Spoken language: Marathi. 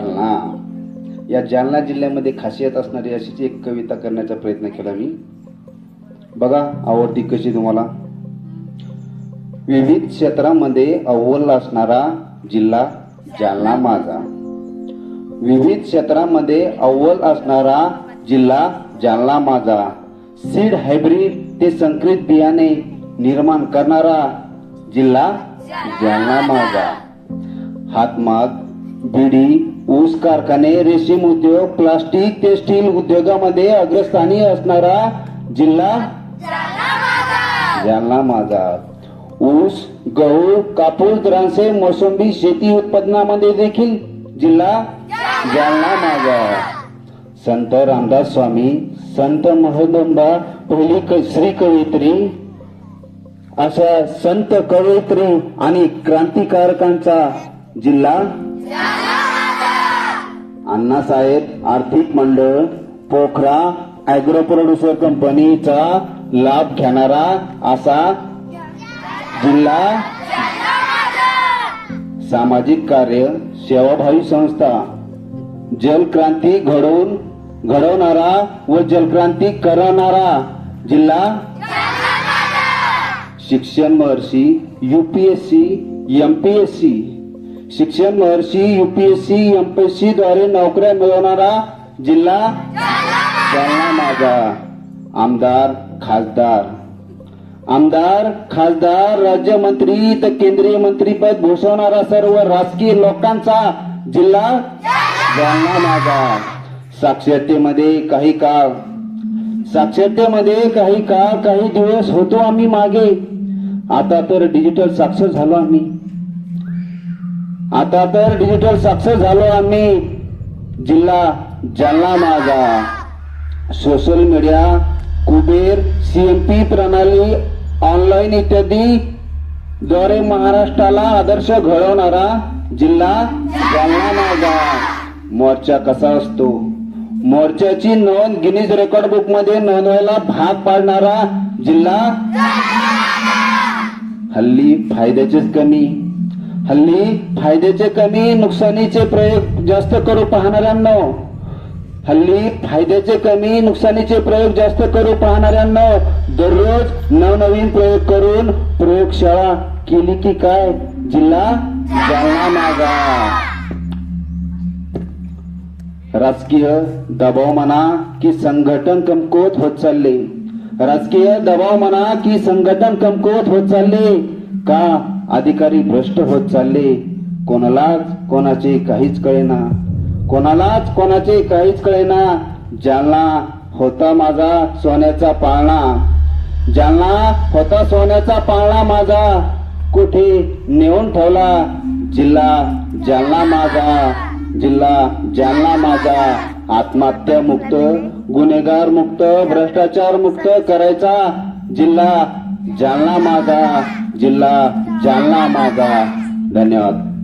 हा. या जालना जिल्ह्यामध्ये खासियत असणारी अशीच एक कविता करण्याचा प्रयत्न केला मी. बघा आवडती कशी तुम्हाला? विविध क्षेत्रामध्ये अव्वल असणारा जिल्हा जालना माझा. विविध क्षेत्रामध्ये अव्वल असणारा जिल्हा जालना माझा. सीड हायब्रिड ते संकरित बियाणे निर्माण करणारा जिल्हा जालना माझा. हातमाग बिडी ऊस कारखाने रेशीम उद्योग प्लास्टिक ते स्टील उद्योगामध्ये अग्रस्थानी असणारा जिल्हा? जालना माझा ऊस गहू कापूस द्रांक्षे मोसंबी शेती उत्पादनामध्ये देखील जिल्हा? जालना माझा संत रामदास स्वामी संत महोदंबा पहिली क- श्री कवयित्री अशा संत कवयित्री आणि क्रांतिकारकांचा जिल्हा? अण्णासाहेब आर्थिक मंडळ पोखरा अॅग्रो प्रोड्युसर कंपनीचा लाभ घेणारा असा जिल्हा सामाजिक कार्य सेवाभावी संस्था. जलक्रांती घडवून घडवणारा व जलक्रांती करणारा जिल्हा शिक्षण महर्षी युपीएससी एमपीएससी शिक्षण महर्षी युपीएससी एमपीएससी द्वारे नोकऱ्या मिळवणारा जिल्हा जालना माझा आमदार खासदार. आमदार खासदार राज्यमंत्री तर केंद्रीय मंत्रीपद भूषवणारा सर्व राजकीय लोकांचा जिल्हा जालना माझा साक्षरतेमध्ये काही काळ. साक्षरतेमध्ये काही काळ काही दिवस होतो आम्ही मागे. आता तर डिजिटल साक्षर झालो आम्ही. आता तर डिजिटल साक्षर झालो आम्ही. जिल्हा जालना माझा. सोशल मीडिया कुबेर सीएमपी प्रणाली ऑनलाईन इत्यादी द्वारे महाराष्ट्राला आदर्श घडवणारा जिल्हा जालना माझा. मोर्चा कसा असतो? मोर्चाची नोंद गिनीज रेकॉर्ड बुकमध्ये नोंदवायला भाग पाडणारा जिल्हा? हल्ली फायद्याचेच कमी. हल्ली फायद्याचे कमी नुकसानीचे प्रयोग जास्त करू पाहणाऱ्यांना. हल्ली फायद्याचे कमी नुकसानीचे प्रयोग जास्त करू पाहणाऱ्यांना. दररोज नवनवीन प्रयोग करून प्रयोगशाळा केली की काय? जिल्हा जालना मागा राजकीय दबाव म्हणा की संघटन कमकुवत होत चालले. राजकीय दबाव म्हणा की संघटन कमकुवत होत चालले. का अधिकारी भ्रष्ट होत चालले. कोणालाच कोणाचे काहीच कळेना. कोणालाच कोणाचे काहीच कळेना. जालना होता माझा सोन्याचा पाळणा. जालना होता सोन्याचा पाळणा माझा कुठे नेऊन ठेवला? जिल्हा जालना माझा जिल्हा जालना माझा. आत्महत्या मुक्त गुन्हेगार मुक्त भ्रष्टाचार मुक्त करायचा. जिल्हा जालना माझा जिल्हा जालना माझा धन्यवाद.